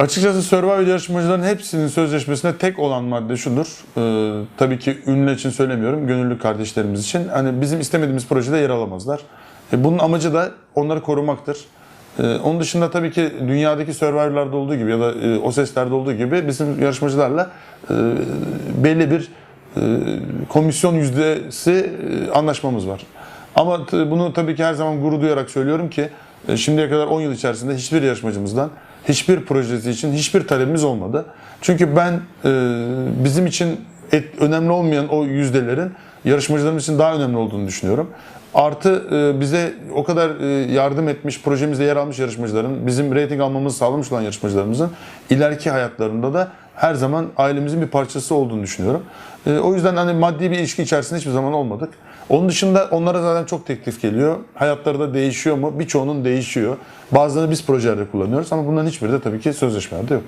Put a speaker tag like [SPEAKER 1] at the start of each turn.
[SPEAKER 1] Açıkçası Survivor yarışmacıların hepsinin sözleşmesinde tek olan madde şudur. Ee, tabii ki ünlü için söylemiyorum, gönüllü kardeşlerimiz için. Hani bizim istemediğimiz projede yer alamazlar. E, bunun amacı da onları korumaktır. E, onun dışında tabii ki dünyadaki Survivor'larda olduğu gibi ya da e, o seslerde olduğu gibi bizim yarışmacılarla e, belli bir e, komisyon yüzdesi e, anlaşmamız var. Ama bunu tabii ki her zaman gurur duyarak söylüyorum ki e, şimdiye kadar 10 yıl içerisinde hiçbir yarışmacımızdan hiçbir projesi için hiçbir talebimiz olmadı. Çünkü ben e, bizim için et- önemli olmayan o yüzdelerin yarışmacılarımız için daha önemli olduğunu düşünüyorum. Artı e, bize o kadar e, yardım etmiş, projemizde yer almış yarışmacıların, bizim reyting almamızı sağlamış olan yarışmacılarımızın ileriki hayatlarında da her zaman ailemizin bir parçası olduğunu düşünüyorum. E, O yüzden hani maddi bir ilişki içerisinde hiçbir zaman olmadık. Onun dışında onlara zaten çok teklif geliyor. Hayatları da değişiyor mu? Birçoğunun değişiyor. Bazılarını biz projelerde kullanıyoruz ama bunların hiçbiri de tabii ki sözleşmelerde yok.